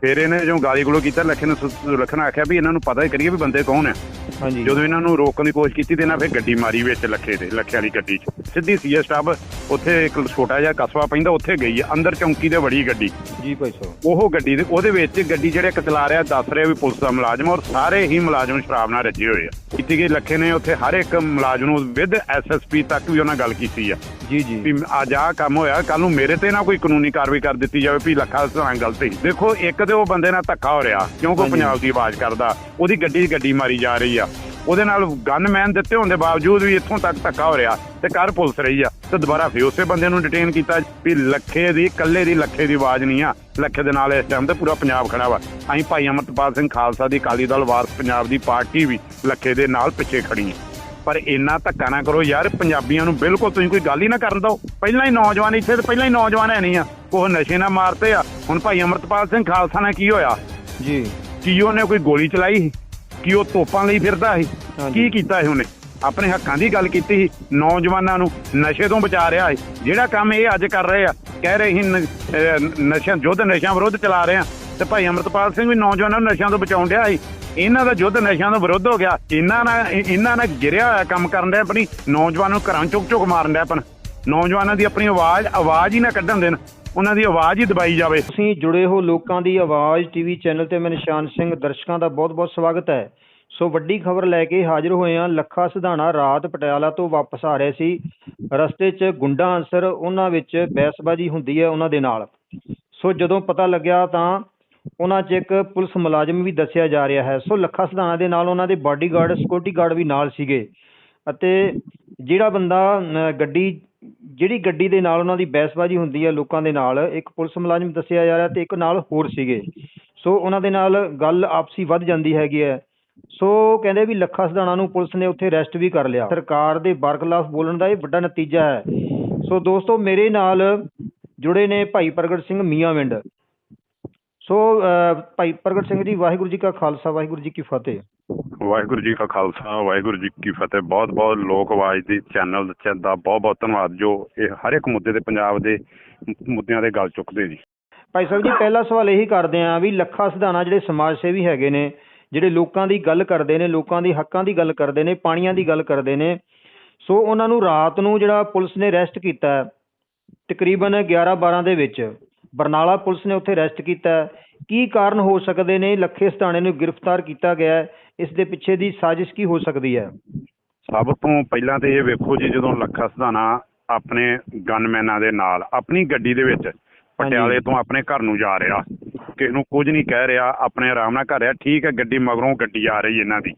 ਫਿਰ ਇਹਨੇ ਜੋ ਗਾਲੀ ਗਲੋ ਕੀਤਾ ਲੱਖੇ ਨੇ ਸੁ- ਲੱਖੇ ਨੇ ਆਖਿਆ ਵੀ ਇਹਨਾਂ ਨੂੰ ਪਤਾ ਹੀ ਕਰੀਏ ਵੀ ਬੰਦੇ ਕੌਣ ਆ। ਹਾਂਜੀ। ਜਦੋਂ ਇਹਨਾਂ ਨੂੰ ਰੋਕਣ ਦੀ ਕੋਸ਼ਿਸ਼ ਕੀਤੀ ਤੇ ਇਹਨਾਂ ਫਿਰ ਗੱਡੀ ਮਾਰੀ ਵਿੱਚ ਲੱਖੇ ਦੇ ਲੱਖੇ ਵਾਲੀ ਗੱਡੀ 'ਚ। ਸਿੱਧੀ ਸੀਐਸ ਸਟਾਫ ਉੱਥੇ ਇੱਕ ਛੋਟਾ ਜਿਹਾ ਕਸਬਾ ਪੈਂਦਾ ਉੱਥੇ ਗਈ ਆ ਅੰਦਰ ਚੌਂਕੀ ਦੇ ਵੜੀ ਗੱਡੀ। ਜੀ ਭਾਈ ਸਾਹਿਬ। ਉਹ ਗੱਡੀ ਦੇ ਉਹਦੇ ਵਿੱਚ ਗੱਡੀ ਜਿਹੜੇ ਇੱਕ ਚਲਾ ਰਿਹਾ ਦੱਸ ਰਿਹਾ ਵੀ ਪੁਲਿਸ ਦਾ ਮੁਲਾਜ਼ਮ ਔਰ ਸਾਰੇ ਹੀ ਮੁਲਾਜ਼ਮ ਸ਼ਰਾਬ ਨਾਲ ਰੱਜੇ ਹੋਏ ਆ। ਕੀਤੀ ਗਈ ਲੱਖੇ ਨੇ ਉੱਥੇ ਹਰ ਇੱਕ ਮੁਲਾਜ਼ਮ ਨੂੰ ਵਿਦ ਐਸਐਸਪੀ ਤੱਕ ਵੀ ਉਹਨਾਂ ਗੱਲ ਕੀਤੀ ਆ। ਜੀ ਜੀ। ਵੀ ਅੱਜ ਆਹ ਕੰਮ ਹੋਇਆ ਕੱਲ ਨੂੰ ਮੇਰੇ ਤੇ ਨਾ ਕੋਈ ਕਾਨੂੰਨੀ ਕਾਰਵਾਈ ਕਰ ਦਿੱਤੀ ਜਾਵੇ ਵੀ ਲੱਖਾ ਸਰਾਂ ਗਲਤ ਹੀ ਦੇਖੋ ਇੱਕ ਤੇ ਉਹ ਬੰਦੇ ਨਾਲ ਧੱਕਾ ਹੋ ਰਿਹਾ ਕਿਉਂਕਿ ਉਹ। ਪੰਜਾਬ ਦੀ ਆਵਾਜ਼ ਕਰਦਾ? ਉਹਦੀ ਗੱਡੀ ਗੱਡੀ ਮਾਰੀ ਜਾ ਰਹੀ ਆ। ਉਹਦੇ ਨਾਲ ਗਨਮੈਨ ਦਿੱਤੇ ਹੋਣ ਦੇ ਬਾਵਜੂਦ ਵੀ ਇੱਥੋਂ ਤੱਕ ਧੱਕਾ ਹੋ ਰਿਹਾ ਤੇ ਕਰ ਪੁਲਿਸ ਰਹੀ ਆ ਤੇ ਦੁਬਾਰਾ ਫੇਰ ਉਸੇ ਬੰਦੇ ਨੂੰ ਡਿਟੇਨ ਕੀਤਾ ਵੀ ਲੱਖੇ ਦੀ ਕੱਲੇ ਦੀ ਲੱਖੇ ਦੀ ਆਵਾਜ਼ ਨਹੀਂ ਆ। ਲੱਖੇ ਦੇ ਨਾਲ ਇਸ ਟਾਈਮ ਤੇ ਪੂਰਾ ਪੰਜਾਬ ਖੜਾ ਵਾ। ਅਸੀਂ ਭਾਈ ਅਮਰਤਪਾਲ ਸਿੰਘ ਖਾਲਸਾ ਦੀ ਅਕਾਲੀ ਦਲ ਵਾਰਸ ਪੰਜਾਬ ਦੀ ਪਾਰਟੀ ਵੀ ਲੱਖੇ ਦੇ ਨਾਲ ਪਿੱਛੇ ਖੜੀ ਹੈ ਪਰ ਇੰਨਾ ਧੱਕਾ ਨਾ ਕਰੋ ਯਾਰ ਪੰਜਾਬੀਆਂ ਨੂੰ ਬਿਲਕੁਲ ਤੁਸੀਂ ਕੋਈ ਗੱਲ ਹੀ ਨਾ ਕਰਨ ਦਿਓ। ਪਹਿਲਾਂ ਹੀ ਨੌਜਵਾਨ ਇੱਥੇ ਤੇ ਪਹਿਲਾਂ ਹੀ ਨੌਜਵਾਨ ਹੈ ਨਹੀਂ ਆ। ਉਹ ਨਸ਼ੇ ਨਾਲ ਮਾਰਤੇ ਆ। ਹੁਣ ਭਾਈ ਅਮਰਤਪਾਲ ਸਿੰਘ ਖਾਲਸਾ ਨਾਲ ਕੀ ਹੋਇਆ? ਜੀ। ਕੀ ਉਹਨੇ ਕੋਈ ਗੋਲੀ ਚਲਾਈ ਸੀ? ਕੀ ਉਹ ਤੋਪਾਂ ਲਈ ਫਿਰਦਾ ਸੀ। ਕੀ ਕੀਤਾ ਸੀ ਉਹਨੇ? ਆਪਣੇ ਹੱਕਾਂ ਦੀ ਗੱਲ ਕੀਤੀ ਸੀ। ਨੌਜਵਾਨਾਂ ਨੂੰ ਨਸ਼ੇ ਤੋਂ ਬਚਾ ਰਿਹਾ ਸੀ। ਜਿਹੜਾ ਕੰਮ ਇਹ ਅੱਜ ਕਰ ਰਹੇ ਆ ਕਹਿ ਰਹੇ ਸੀ ਨ- ਅਹ ਨਸ਼ਿਆਂ ਯੁੱਧ ਨਸ਼ਿਆਂ ਵਿਰੁੱਧ ਚਲਾ ਰਹੇ ਆ। ਤੇ ਭਾਈ ਅਮਰਤਪਾਲ ਸਿੰਘ ਵੀ ਨੌਜਵਾਨਾਂ ਨੂੰ ਨਸ਼ਿਆਂ ਤੋਂ ਬਚਾਉਣ ਡਿਆ ਸੀ। ਇਹਨਾਂ ਦਾ ਯੁੱਧ ਨਸ਼ਿਆਂ ਤੋਂ ਵਿਰੁੱਧ ਹੋ ਗਿਆ। ਇਹਨਾਂ ਨਾਲ ਇਹਨਾਂ ਨਾਲ ਗਿਰਿਆ ਹੋਇਆ ਕੰਮ ਕਰਨ ਡਿਆ ਆਪਣੀ ਨੌਜਵਾਨ ਨੂੰ ਘਰਾਂ ਚੁੱਕ ਚੁੱਕ ਮਾਰਨ ਡਿਆ ਆਪਣ। ਨੌਜਵਾਨਾਂ ਦੀ ਆਪਣੀ ਆਵਾਜ਼ ਆਵਾਜ਼ ਹੀ ਨਾ ਕੱਢਣ ਦੇਣ। ਉਹਨਾਂ ਦੀ ਆਵਾਜ਼ ਹੀ ਦਬਾਈ ਜਾਵੇ। ਤੁਸੀਂ ਜੁੜੇ ਹੋ ਲੋਕਾਂ ਦੀ ਆਵਾਜ਼ ਟੀਵੀ ਚੈਨਲ ਤੇ ਮੈਂ ਨਿਸ਼ਾਨ ਸਿੰਘ, ਦਰਸ਼ਕਾਂ ਦਾ ਬਹੁਤ-ਬਹੁਤ ਸਵਾਗਤ ਹੈ। ਸੋ ਵੱਡੀ ਖਬਰ ਲੈ ਕੇ ਹਾਜ਼ਰ ਹੋਏ ਆ ਲੱਖਾ ਸਿਧਾਣਾ ਰਾਤ ਪਟਿਆਲਾ ਤੋਂ ਵਾਪਸ ਆ ਰਹੇ ਸੀ। ਰਸਤੇ 'ਚ ਗੁੰਡਾ ਅਨਸਰ, ਉਹਨਾਂ ਵਿੱਚ ਬਹਿਸਬਾਜ਼ੀ ਹੁੰਦੀ ਹੈ ਉਹਨਾਂ ਦੇ ਨਾਲ। ਸੋ ਜਦੋਂ ਪਤਾ ਲੱਗਿਆ ਤਾਂ ਉਹਨਾਂ 'ਚ ਇੱਕ ਪੁਲਿਸ ਮੁਲਾਜ਼ਮ ਵੀ ਦੱਸਿਆ ਜਾ ਰਿਹਾ ਹੈ। ਸੋ ਲੱਖਾ ਸਿਧਾਣਾ ਦੇ ਨਾਲ ਉਹਨਾਂ ਦੇ ਬਾਡੀਗਾਰਡ ਸਿਕਿਉਰਿਟੀ ਗਾਰਡ ਵੀ ਨਾਲ ਸੀਗੇ। ਅਤੇ ਜਿਹੜਾ ਬੰਦਾ ਅਮ, ਗੱਡੀ ਜਿਹੜੀ ਗੱਡੀ ਦੇ ਨਾਲ ਉਹਨਾਂ ਦੀ ਬਹਿਸਬਾਜ਼ੀ ਹੁੰਦੀ ਹੈ ਲੋਕਾਂ ਦੇ ਨਾਲ ਇੱਕ ਪੁਲਿਸ ਮੁਲਾਜ਼ਮ ਦੱਸਿਆ ਜਾ ਰਿਹਾ ਤੇ ਇੱਕ ਨਾਲ ਹੋਰ ਸੀਗੇ। ਸੋ ਉਹਨਾਂ ਦੇ ਨਾਲ ਗੱਲ ਆਪਸੀ ਵੱਧ ਜਾਂਦੀ ਹੈਗੀ ਹੈ। ਸੋ ਕਹਿੰਦੇ ਵੀ ਲੱਖਾ ਸਿਧਾਣਾ ਨੂੰ ਪੁਲਿਸ ਨੇ ਉੱਥੇ ਅਰੈਸਟ ਵੀ ਕਰ ਲਿਆ। ਸਰਕਾਰ ਦੇ ਬਰਖਲਾਫ ਬੋਲਣ ਦਾ ਇਹ ਵੱਡਾ ਨਤੀਜਾ ਹੈ। ਸੋ ਦੋਸਤੋ ਮੇਰੇ ਨਾਲ ਜੁੜੇ ਨੇ ਭਾਈ ਪ੍ਰਗਟ ਸਿੰਘ ਮੀਆਂਵਿੰਡ ਸੋ ਭਾਈ ਪ੍ਰਗਟ ਸਿੰਘ ਜੀ ਵਾਹਿਗੁਰੂ ਜੀ ਕਾ ਖਾਲਸਾ ਵਾਹਿਗੁਰੂ ਜੀ ਕੀ ਫਤਿਹ। ਵਾਹਿਗੁਰੂ ਜੀ ਕਾ ਖਾਲਸਾ ਵਾਹਿਗੁਰੂ ਜੀ ਕੀ ਫਤਿਹ। ਬਹੁਤ ਬਹੁਤ ਲੋਕ ਆਵਾਜ਼ ਦੀ ਚੈਨਲ ਦਾ ਬਹੁਤ ਬਹੁਤ ਧੰਨਵਾਦ ਜੋ ਇਹ ਹਰ ਇੱਕ ਮੁੱਦੇ ਤੇ ਪੰਜਾਬ ਦੇ ਮੁੱਦਿਆਂ ਦੇ ਗੱਲ ਚੁੱਕਦੇ ਜੀ। ਭਾਈ ਸਾਹਿਬ ਜੀ ਪਹਿਲਾ ਸਵਾਲ ਇਹੀ ਕਰਦੇ ਆਂ ਵੀ ਲੱਖਾ ਸਿਧਾਣਾ ਜਿਹੜੇ ਸਮਾਜ ਸੇਵੀ ਹੈਗੇ ਨੇ ਜਿਹੜੇ ਲੋਕਾਂ ਦੀ ਗੱਲ ਕਰਦੇ ਨੇ ਲੋਕਾਂ ਦੀ ਹੱਕਾਂ ਦੀ ਗੱਲ ਕਰਦੇ ਨੇ ਪਾਣੀਆਂ ਦੀ ਗੱਲ ਕਰਦੇ ਨੇ ਸੋ ਉਹਨਾਂ ਨੂੰ ਰਾਤ ਨੂੰ ਜਿਹੜਾ ਪੁਲਿਸ ਨੇ ਅਰੈਸਟ ਕੀਤਾ ਤਕਰੀਬਨ 11 12 ਦੇ ਵਿੱਚ ਬਰਨਾਲਾ ਪੁਲਿਸ ਨੇ ਉੱਥੇ ਅਰੈਸਟ ਕੀਤਾ। ਕੀ ਕਾਰਨ ਹੋ ਸਕਦੇ ਨੇ? ਲੱਖੇ ਸਿਧਾਣੇ ਨੂੰ ਗ੍ਰਿਫਤਾਰ ਕੀਤਾ ਗਿਆ? ਇਸ ਦੇ ਪਿੱਛੇ ਦੀ ਸਾਜ਼ਿਸ਼ ਕੀ ਹੋ ਸਕਦੀ ਹੈ? ਸਭ ਤੋਂ ਪਹਿਲਾਂ ਤੇ ਇਹ ਵੇਖੋ ਜੀ ਜਦੋਂ ਲੱਖਾ ਸਿਧਾਣਾ ਆਪਣੇ ਗਨਮੈਨਾਂ ਦੇ ਨਾਲ ਆਪਣੀ ਗੱਡੀ ਦੇ ਵਿੱਚ ਪਟਿਆਲੇ ਤੋਂ ਆਪਣੇ ਘਰ ਨੂੰ ਜਾ ਰਿਹਾ ਕਿਸੇ ਨੂੰ ਕੁਝ ਨਹੀਂ ਕਹਿ ਰਿਹਾ ਆਪਣੇ ਆਰਾਮ ਨਾਲ ਘਰ ਆ ਠੀਕ ਹੈ ਗੱਡੀ ਮਗਰੋਂ ਗੱਡੀ ਆ ਰਹੀ ਇਹਨਾਂ ਦੀ।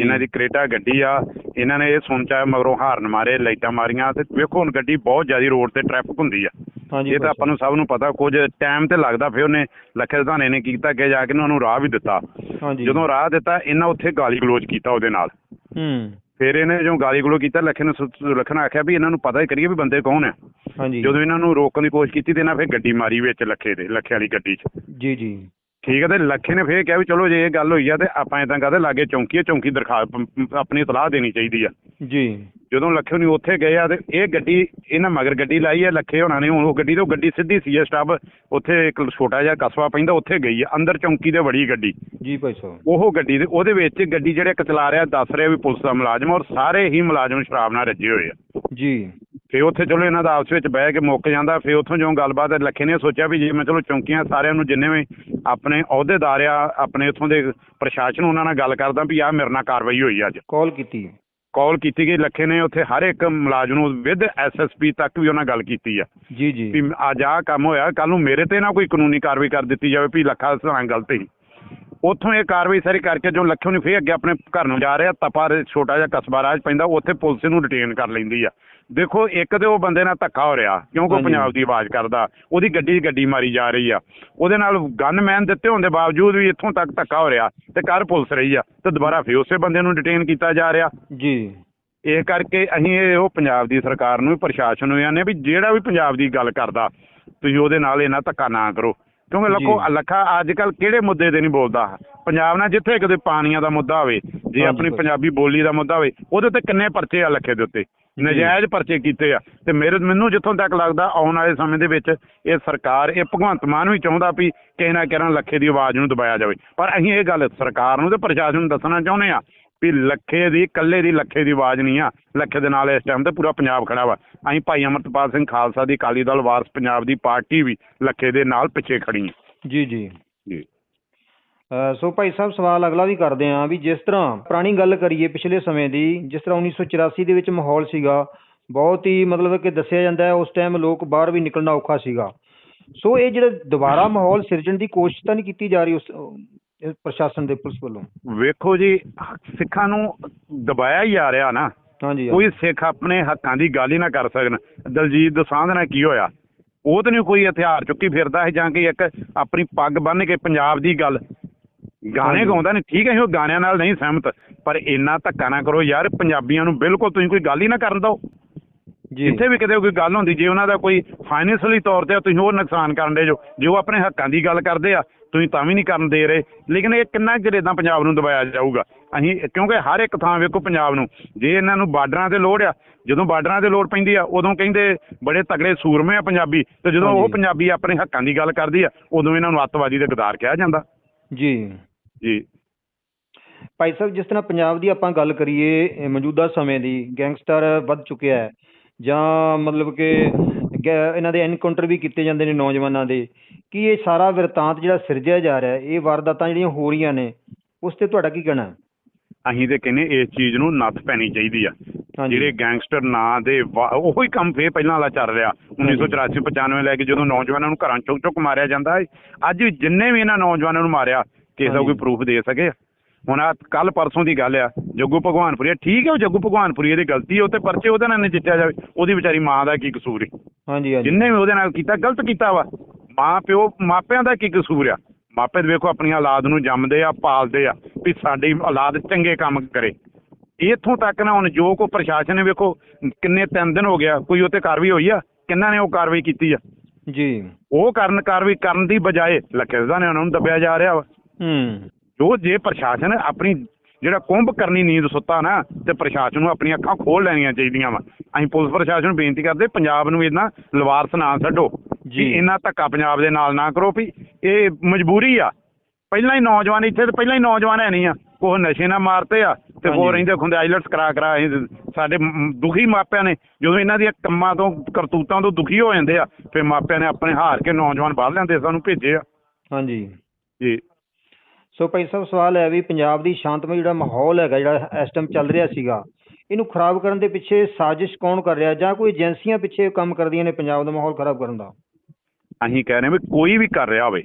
ਇਹਨਾਂ ਦੀ ਕ੍ਰੇਟਾ ਗੱਡੀ ਆ ਇਹਨਾਂ ਨੇ ਇਹ ਸੋਚਿਆ ਮਗਰੋਂ ਹਾਰਨ ਮਾਰੇ ਲਾਈਟਾਂ ਮਾਰੀਆਂ ਤੇ ਵੇਖੋ ਹੁਣ ਗੱਡੀ ਬਹੁਤ ਜ਼ਿਆਦਾ ਰੋਡ ਤੇ ਟ੍ਰੈਫਿਕ ਹੁੰਦੀ ਆ। ਹਾਂਜੀ ਇਹ ਤਾਂ ਆਪਾਂ ਨੂੰ ਸਭ ਨੂੰ ਪਤਾ ਕੁਝ ਟਾਈਮ ਤੇ ਲੱਗਦਾ ਫਿਰ ਉਹਨੇ ਲੱਖੇ ਸਿਧਾਣੇ ਨੇ ਕੀਤਾ ਕਿ ਜਾ ਕੇ ਉਹਨੂੰ ਰਾਹ ਵੀ ਦਿੱਤਾ। ਹਾਂਜੀ। ਜਦੋਂ ਰਾਹ ਦਿੱਤਾ ਇਹਨਾਂ ਉੱਥੇ ਗਾਲੀ ਗਲੋਚ ਕੀਤਾ ਉਹਦੇ ਨਾਲ। ਹੂੰ। ਫਿਰ ਇਹਨੇ ਜੋ ਗਾਲੀ ਗਲੋ ਕੀਤਾ ਲੱਖੇ ਨੇ ਸੁ- ਲੱਖੇ ਨੇ ਆਖਿਆ ਵੀ ਇਹਨਾਂ ਨੂੰ ਪਤਾ ਹੀ ਕਰੀਏ ਵੀ ਬੰਦੇ ਕੌਣ ਆ। ਹਾਂਜੀ। ਜਦੋਂ ਇਹਨਾਂ ਨੂੰ ਰੋਕਣ ਦੀ ਕੋਸ਼ਿਸ਼ ਕੀਤੀ ਤੇ ਇਹਨਾਂ ਫਿਰ ਗੱਡੀ ਮਾਰੀ ਵਿੱਚ ਲੱਖੇ ਦੇ ਲੱਖੇ ਵਾਲੀ ਗੱਡੀ 'ਚ। ਜੀ ਜੀ। ਠੀਕ ਹੈ ਤੇ ਲੱਖੇ ਨੇ ਫੇਰ ਕਿਹਾ ਵੀ ਚਲੋ ਜੇ ਇਹ ਗੱਲ ਹੋਈ ਆ ਤੇ ਆਪਾਂ ਇਦਾਂ ਕਰਦੇ ਲਾਗੇ ਚੌਂਕੀ ਹੈ ਚੌਂਕੀ ਦਰਖਾਸਤ ਆਪਣੀ ਇਤਲਾਹ ਦੇਣੀ ਚਾਹੀਦੀ ਆ। ਜੀ। ਜਦੋਂ ਲੱਖੇ ਨੂੰ ਉੱਥੇ ਗਏ ਆ ਤੇ ਇਹ ਗੱਡੀ ਇਹਨਾਂ ਮਗਰ ਗੱਡੀ ਲਾਈ ਆ ਲੱਖੇ ਹੋਣਾ ਨੇ ਹੁਣ ਉਹ ਗੱਡੀ ਤੋਂ ਗੱਡੀ ਸਿੱਧੀ ਸੀਐਸ ਸਟਾਫ ਉੱਥੇ ਇੱਕ ਛੋਟਾ ਜਿਹਾ ਕਸਬਾ ਪੈਂਦਾ ਉੱਥੇ ਗਈ ਆ ਅੰਦਰ ਚੌਂਕੀ ਦੇ ਵੜੀ ਗੱਡੀ। ਜੀ ਭਾਈ ਸਾਹਿਬ। ਉਹ ਗੱਡੀ ਦੇ ਉਹਦੇ ਵਿੱਚ ਗੱਡੀ ਜਿਹੜੇ ਇੱਕ ਚਲਾ ਰਿਹਾ ਦੱਸ ਰਿਹਾ ਵੀ ਪੁਲਿਸ ਦਾ ਮੁਲਾਜ਼ਮ ਔਰ ਸਾਰੇ ਹੀ ਮੁਲਾਜ਼ਮ ਸ਼ਰਾਬ ਨਾਲ ਰੱਜੇ ਹੋਏ ਆ। ਜੀ। ਫੇ ਉੱਥੇ ਚਲੋ ਇਹਨਾਂ ਦਾ ਆਪਸ ਵਿੱਚ ਬਹਿ ਕੇ ਮੁੱਕ ਜਾਂਦਾ ਫੇ ਉੱਥੋਂ ਜੋ ਗੱਲਬਾਤ ਹੈ, ਲੱਖੇ ਨੇ ਸੋਚਿਆ ਵੀ ਜੇ ਮੈਂ ਚਲੋ ਚੌਂਕੀਆਂ ਸਾਰਿਆਂ ਨੂੰ ਜਿੰਨੇ ਵੀ ਆਪਣੇ ਅਹੁਦੇਦਾਰ ਆ ਆਪਣੇ ਉੱਥੋਂ ਦੇ ਪ੍ਰਸ਼ਾਸਨ ਉਹਨਾਂ ਨਾਲ ਗੱਲ ਕਰਦਾ ਵੀ ਆਹ ਮੇਰੇ ਨਾਲ ਕਾਰਵਾਈ ਹੋਈ ਅੱਜ। ਕਾਲ ਕੀਤੀ ਕਾਲ ਕੀਤੀ ਗਈ ਲੱਖੇ ਨੇ ਉੱਥੇ ਹਰ ਇੱਕ ਮੁਲਾਜ਼ਮ ਨੂੰ ਵਿਦ ਐਸਐਸਪੀ ਤੱਕ ਵੀ ਉਹਨਾਂ ਗੱਲ ਕੀਤੀ ਆ। ਜੀ ਜੀ। ਵੀ ਅੱਜ ਆਹ ਕੰਮ ਹੋਇਆ ਕੱਲ ਨੂੰ ਮੇਰੇ ਤੇ ਨਾ ਕੋਈ ਕਾਨੂੰਨੀ ਕਾਰਵਾਈ ਕਰ ਦਿੱਤੀ ਜਾਵੇ ਵੀ ਲੱਖਾ ਸਰਾਂ ਗਲਤ ਸੀ। ਉੱਥੋਂ ਇਹ ਕਾਰਵਾਈ ਸਾਰੀ ਕਰਕੇ ਜੋ ਲੱਖੇ ਨੂੰ ਫੇਰ ਅੱਗੇ ਆਪਣੇ ਘਰ ਨੂੰ ਜਾ ਰਿਹਾ ਤਪਾ ਛੋਟਾ ਜਿਹਾ ਕਸਬਾ ਰਾਜ ਪੈਂਦਾ ਉੱਥੇ ਪੁਲਿਸ ਨੂੰ ਡਿਟੇਨ ਕਰ ਲੈਂਦੀ ਆ। ਦੇਖੋ ਇੱਕ ਤੇ ਉਹ ਬੰਦੇ ਨਾਲ ਧੱਕਾ ਹੋ ਰਿਹਾ ਕਿਉਂਕਿ ਉਹ। ਪੰਜਾਬ ਦੀ ਆਵਾਜ਼ ਕਰਦਾ ਉਹਦੀ ਗੱਡੀ ਗੱਡੀ ਮਾਰੀ ਜਾ ਰਹੀ ਆ ਉਹਦੇ ਨਾਲ ਗਨਮੈਨ ਦਿੱਤੇ ਹੋਣ ਦੇ ਬਾਵਜੂਦ ਵੀ ਇੱਥੋਂ ਤੱਕ ਧੱਕਾ ਹੋ ਰਿਹਾ ਤੇ ਕਰ ਪੁਲਿਸ ਰਹੀ ਆ ਤੇ ਦੁਬਾਰਾ ਫੇਰ ਉਸੇ ਬੰਦੇ ਨੂੰ ਡਿਟੇਨ ਕੀਤਾ ਜਾ ਰਿਹਾ ਜੀ ਇਹ ਕਰਕੇ ਅਸੀਂ ਇਹ ਉਹ ਪੰਜਾਬ ਦੀ ਸਰਕਾਰ ਨੂੰ ਵੀ ਪ੍ਰਸ਼ਾਸਨ ਨੂੰ ਆਨੇ ਵੀ ਜਿਹੜਾ ਵੀ ਪੰਜਾਬ ਦੀ ਗੱਲ ਕਰਦਾ ਤੁਸੀਂ ਉਹਦੇ ਨਾਲ ਇਹਨਾਂ ਧੱਕਾ ਨਾ ਕਰੋ ਕਿਉਂਕਿ ਲੱਖੋ ਜੀ। ਲੱਖਾ ਅੱਜ ਕੱਲ ਕਿਹੜੇ ਮੁੱਦੇ ਤੇ ਨਹੀਂ ਬੋਲਦਾ ਪੰਜਾਬ ਨਾਲ ਜਿੱਥੇ ਕਿਤੇ ਪਾਣੀਆਂ ਦਾ ਮੁੱਦਾ ਹੋਵੇ ਜੇ ਆਪਣੀ। ਪੰਜਾਬੀ ਬੋਲੀ ਦਾ ਮੁੱਦਾ ਹੋਵੇ ਉਹਦੇ ਉੱਤੇ ਕਿੰਨੇ ਪਰਚੇ ਆ ਲੱਖੇ ਦੇ ਉੱਤੇ ਨਜਾਇਜ਼ ਪਰਚੇ ਕੀਤੇ ਆ। ਤੇ ਮੇਰੇ ਮੈਨੂੰ ਜਿੱਥੋਂ ਤੱਕ ਲੱਗਦਾ ਆਉਣ ਵਾਲੇ ਸਮੇਂ ਦੇ ਵਿੱਚ ਇਹ ਸਰਕਾਰ ਇਹ ਭਗਵੰਤ ਮਾਨ ਵੀ ਚਾਹੁੰਦਾ ਵੀ ਕਿਸੇ ਨਾ ਕਿਸੇ ਲੱਖੇ ਦੀ ਆਵਾਜ਼ ਨੂੰ ਦਬਾਇਆ ਜਾਵੇ। ਪਰ ਅਸੀਂ ਇਹ ਗੱਲ ਸਰਕਾਰ ਨੂੰ ਤੇ ਪ੍ਰਸ਼ਾਸਨ ਨੂੰ ਦੱਸਣਾ ਚਾਹੁੰਦੇ ਆ ਵੀ ਲੱਖੇ ਦੀ ਇਕੱਲੇ ਦੀ ਲੱਖੇ ਦੀ ਆਵਾਜ਼ ਨਹੀਂ ਆ। ਲੱਖੇ ਦੇ ਨਾਲ ਇਸ ਟਾਈਮ ਤੇ ਪੂਰਾ ਪੰਜਾਬ ਖੜਾ ਵਾ। ਅਸੀਂ ਭਾਈ ਅਮਰਤਪਾਲ ਸਿੰਘ ਖਾਲਸਾ ਦੀ ਅਕਾਲੀ ਦਲ ਵਾਰਸ ਪੰਜਾਬ ਦੀ ਪਾਰਟੀ ਵੀ ਲੱਖੇ ਦੇ ਨਾਲ ਪਿੱਛੇ ਖੜੀ ਹੈ ਜੀ ਜੀ। ਜੀ। ਸੋ ਭਾਈ ਸਾਹਿਬ ਸਵਾਲ ਅਗਲਾ ਵੀ ਕਰਦੇ ਹਾਂ ਵੀ ਜਿਸ ਤਰ੍ਹਾਂ ਪੁਰਾਣੀ ਗੱਲ ਕਰੀਏ ਪਿਛਲੇ ਸਮੇਂ ਦੀ ਜਿਸ ਤਰ੍ਹਾਂ 1984 ਦੇ ਵਿੱਚ ਮਾਹੌਲ ਸੀਗਾ ਬਹੁਤ ਹੀ ਮਤਲਬ ਕਿ ਦੱਸਿਆ ਜਾਂਦਾ ਹੈ ਉਸ ਟਾਈਮ ਲੋਕ ਬਾਹਰ ਵੀ ਨਿਕਲਣਾ ਔਖਾ ਸੀਗਾ। ਸੋ ਇਹ ਜਿਹੜਾ ਦੁਬਾਰਾ ਮਾਹੌਲ ਸਿਰਜਣ ਦੀ ਕੋਸ਼ਿਸ਼ ਤਾਂ ਨਹੀਂ ਕੀਤੀ ਜਾ ਰਹੀ ਉਸ ਪ੍ਰਸ਼ਾਸਨ ਦੇ ਪੁਲਿਸ ਵੱਲੋਂ? ਵੇਖੋ ਜੀ ਸਿੱਖਾਂ ਨੂੰ ਦਬਾਇਆ ਹੀ ਆ ਰਿਹਾ ਨਾ। ਹਾਂਜੀ ਕੋਈ ਸਿੱਖ ਆਪਣੇ ਹੱਕਾਂ ਦੀ ਗੱਲ ਹੀ ਨਾ ਕਰ ਸਕਣ। ਦਲਜੀਤ ਦੋਸਾਂਝ ਨਾਲ ਕੀ ਹੋਇਆ? ਉਹ ਤਾਂ ਨਹੀਂ ਕੋਈ ਹਥਿਆਰ ਚੁੱਕੀ ਫਿਰਦਾ ਹੈ ਜਾਂ ਕਿ ਇੱਕ ਆਪਣੀ ਪੱਗ ਬੰਨ੍ਹ ਕੇ ਪੰਜਾਬ ਦੀ ਗੱਲ ਗਾਣੇ। ਗਾਉਂਦਾ ਨਹੀਂ ਠੀਕ ਹੈ ਉਹ ਗਾਣਿਆਂ ਨਾਲ ਨਹੀਂ ਸਹਿਮਤ ਪਰ ਇੰਨਾ ਧੱਕਾ ਨਾ ਕਰੋ ਯਾਰ ਪੰਜਾਬੀਆਂ ਨੂੰ ਬਿਲਕੁਲ ਤੁਸੀਂ ਕੋਈ ਗੱਲ ਹੀ ਨਾ ਕਰਨ ਦਿਓ। ਜੀ। ਜਿੱਥੇ ਵੀ ਕਿਤੇ ਕੋਈ ਗੱਲ ਹੁੰਦੀ ਜੇ ਉਹਨਾਂ ਦਾ ਕੋਈ ਫਾਈਨੈਂਸ਼ਲੀ ਤੌਰ ਤੇ ਤੁਸੀਂ ਹੋਰ ਨੁਕਸਾਨ ਕਰਨ ਦੇ ਜੋ ਜੇ ਉਹ ਆਪਣੇ ਹੱਕਾਂ ਦੀ ਗੱਲ ਕਰਦੇ ਆ ਤੁਸੀਂ ਤਾਂ ਵੀ ਨਹੀਂ ਕਰਨ ਦੇ ਰਹੇ। ਲੇਕਿਨ ਇਹ ਕਿੰਨਾ ਚਿਰ ਏਦਾਂ ਪੰਜਾਬ ਨੂੰ ਦਬਾਇਆ ਜਾਊਗਾ? ਅਸੀਂ ਕਿਉਂਕਿ ਹਰ ਇੱਕ ਥਾਂ ਵੇਖੋ ਪੰਜਾਬ ਨੂੰ ਜੇ ਇਹਨਾਂ ਨੂੰ ਬਾਰਡਰਾਂ ਤੇ ਲੋੜ ਆ ਜਦੋਂ ਬਾਰਡਰਾਂ ਤੇ ਲੋੜ ਪੈਂਦੀ ਆ ਉਦੋਂ ਕਹਿੰਦੇ ਬੜੇ ਤਗੜੇ ਸੂਰਮੇ ਆ ਪੰਜਾਬੀ ਤੇ ਜਦੋਂ ਉਹ। ਪੰਜਾਬੀ ਆਪਣੇ ਹੱਕਾਂ ਦੀ ਗੱਲ ਕਰਦੀ ਆ ਉਦੋਂ ਇਹਨਾਂ ਨੂੰ ਅੱਤਵਾਦੀ ਤੇ ਗਦਾਰ ਕਿਹਾ ਜਾਂਦਾ। ਜੀ। ਜੀ। ਭਾਈ ਸਾਹਿਬ ਜਿਸ ਤਰ੍ਹਾਂ ਪੰਜਾਬ ਦੀ ਆਪਾਂ ਗੱਲ ਕਰੀਏ ਇਹ ਮੌਜੂਦਾ ਸਮੇਂ ਦੀ ਗੈਂਗਸਟਰ ਵੱਧ ਚੁੱਕਿਆ ਹੈ। ਜਾਂ ਮਤਲਬ ਕਿ ਗੈ- ਇਹਨਾਂ ਦੇ ਐਨਕਾਊਂਟਰ ਵੀ ਕੀਤੇ ਜਾਂਦੇ ਨੇ ਨੌਜਵਾਨਾਂ ਦੇ। ਕੀ ਇਹ ਸਾਰਾ ਵਰਤਾਂਤ ਜਿਹੜਾ ਸਿਰਜਿਆ ਜਾ ਰਿਹਾ ਹੈ ਇਹ ਵਾਰਦਾਤਾਂ ਜਿਹੜੀਆਂ ਹੋ ਰਹੀਆਂ ਨੇ ਉਸ ਤੇ ਤੁਹਾਡਾ ਕੀ ਕਹਿਣਾ ਹੈ? ਅਸੀਂ ਤੇ ਕਹਿੰਦੇ ਇਸ ਚੀਜ਼ ਨੂੰ ਨੱਥ ਪੈਣੀ ਚਾਹੀਦੀ ਆ। ਜਿਹੜੇ ਗੈਂਗਸਟਰ ਨਾਂ ਦੇ ਵਾ- ਉਹੋ ਹੀ ਕੰਮ ਫੇਰ ਪਹਿਲਾਂ ਵਾਲਾ ਚੱਲ ਰਿਹਾ। 1984 95 ਲੈ ਕੇ ਜਦੋਂ ਨੌਜਵਾਨਾਂ ਨੂੰ ਘਰਾਂ ਚੁੱਕ ਚੁੱਕ ਮਾਰਿਆ ਜਾਂਦਾ ਹੈ ਅੱਜ ਵੀ ਜਿੰਨੇ ਵੀ ਇਹਨਾਂ ਨੌਜਵਾਨਾਂ ਨੂੰ ਮਾਰਿਆ ਕਿਸੇ ਦਾ। ਕੋਈ ਪ੍ਰੂਫ ਦੇ ਸਕੇ। ਹੁਣ ਆ ਕੱਲ ਪਰਸੋਂ ਦੀ ਗੱਲ ਆ ਜੱਗੂ ਭਗਵਾਨਪੁਰੀਆ ਠੀਕ ਹੈ ਉਹ ਜੱਗੂ ਭਗਵਾਨਪੁਰੀਆ ਦੀ ਗਲਤੀ ਉਹ ਤੇ ਪਰਚੇ ਉਹਦੇ ਨਾਲ ਨਜਿੱਠਿਆ ਜਾਵੇ। ਉਹਦੀ ਵਿਚਾਰੀ ਮਾਂ ਦਾ ਕੀ ਕਸੂਰ ਹੈ ਹਾਂਜੀ ਹਾਂਜੀ। ਜਿੰਨੇ ਵੀ ਉਹਦੇ ਨਾਲ ਕੀਤਾ ਗਲਤ ਕੀਤਾ ਵਾ। ਮਾਂ ਪਿਓ ਮਾਪਿਆਂ ਦਾ ਕੀ ਕਸੂਰ ਆ? ਮਾਪੇ ਵੇਖੋ ਆਪਣੀ ਔਲਾਦ ਨੂੰ ਜੰਮਦੇ ਆ ਪਾਲਦੇ ਆ ਵੀ ਸਾਡੀ ਔਲਾਦ ਚੰਗੇ ਕੰਮ ਕਰੇ। ਇੱਥੋਂ ਤੱਕ ਨਾ ਹੁਣ ਜੋ ਕੋ ਪ੍ਰਸ਼ਾਸਨ ਨੇ ਵੇਖੋ ਕਿੰਨੇ ਤਿੰਨ ਦਿਨ ਹੋ ਗਿਆ ਕੋਈ ਉੱਤੇ ਕਾਰਵਾਈ ਹੋਈ ਆ? ਕਿੰਨਾ ਨੇ ਉਹ ਕਾਰਵਾਈ ਕੀਤੀ ਆ? ਜੀ। ਉਹ ਕਰਨ ਕਾਰਵਾਈ ਕਰਨ ਦੀ ਬਜਾਏ ਲੱਖੇਦਾਂ ਨੇ ਉਹਨਾਂ ਨੂੰ ਦੱਬਿਆ ਜਾ ਰਿਹਾ ਵਾ। ਹੂੰ। ਜੋ ਜੇ ਪ੍ਰਸ਼ਾਸਨ ਆਪਣੀ ਜਿਹੜਾ ਕੁੰਭ ਕਰਨੀ ਨੀਂਦ ਸੁੱਤਾ ਨਾ ਤੇ ਪ੍ਰਸ਼ਾਸਨ ਨੂੰ ਆਪਣੀਆਂ ਅੱਖਾਂ ਖੋਲ ਲੈਣੀਆਂ ਚਾਹੀਦੀਆਂ ਵਾ। ਅਸੀਂ ਪੁਲਿਸ ਪ੍ਰਸ਼ਾਸਨ ਨੂੰ ਬੇਨਤੀ ਕਰਦੇ ਪੰਜਾਬ ਨੂੰ ਇਹਨਾਂ ਲਵਾਰਸ ਨਾ ਛੱਡੋ ਜੀ। ਇਹਨਾਂ ਧੱਕਾ ਪੰਜਾਬ ਦੇ ਨਾਲ ਨਾ ਕਰੋ ਵੀ ਇਹ ਮਜਬੂਰੀ ਆ। ਪਹਿਲਾਂ ਹੀ ਨੌਜਵਾਨ ਇੱਥੇ ਤੇ ਪਹਿਲਾਂ ਹੀ ਨੌਜਵਾਨ ਹੈ ਨਹੀਂ ਆ। ਉਹ ਨਸ਼ੇ ਨਾਲ ਮਾਰਤੇ ਆ ਤੇ ਹਾਂਜੀ। ਰਹਿੰਦੇ ਖੁੰਦੇ ਆਈਲਟਸ ਕਰਾ ਕਰਾ ਅਸੀਂ ਸਾਡੇ ਦੁਖੀ ਮਾਪਿਆਂ ਨੇ ਜਦੋਂ ਇਹਨਾਂ ਦੀਆਂ ਕੰਮਾਂ ਤੋਂ ਕਰਤੂਤਾਂ ਤੋਂ ਦੁਖੀ ਹੋ ਜਾਂਦੇ ਆ ਫਿਰ ਮਾਪਿਆਂ ਨੇ ਆਪਣੇ ਹਾਰ ਕੇ ਨੌਜਵਾਨ ਬਾਹਰ ਲੈਂਦੇ ਸਾਨੂੰ ਭੇਜੇ ਆ। ਹਾਂਜੀ। ਜੀ। ਸੋ ਭਾਈ ਸਾਹਿਬ ਸਵਾਲ ਹੈ ਵੀ ਪੰਜਾਬ ਦੀ ਸ਼ਾਂਤਮਈ ਜਿਹੜਾ ਮਾਹੌਲ ਹੈਗਾ ਜਿਹੜਾ ਇਸ ਟਾਈਮ ਚੱਲ ਰਿਹਾ ਸੀਗਾ ਇਹਨੂੰ ਖਰਾਬ ਕਰਨ ਦੇ ਪਿੱਛੇ ਸਾਜ਼ਿਸ਼ ਕੌਣ ਕਰ ਰਿਹਾ ਜਾਂ ਕੋਈ ਏਜੰਸੀਆਂ ਪਿੱਛੇ ਕੰਮ ਕਰਦੀਆਂ ਨੇ ਪੰਜਾਬ ਦਾ ਮਾਹੌਲ ਖਰਾਬ ਕਰਨ ਦਾ? ਅਸੀਂ ਕਹਿ ਰਹੇ ਵੀ ਕੋਈ ਵੀ ਕਰ ਰਿਹਾ ਹੋਵੇ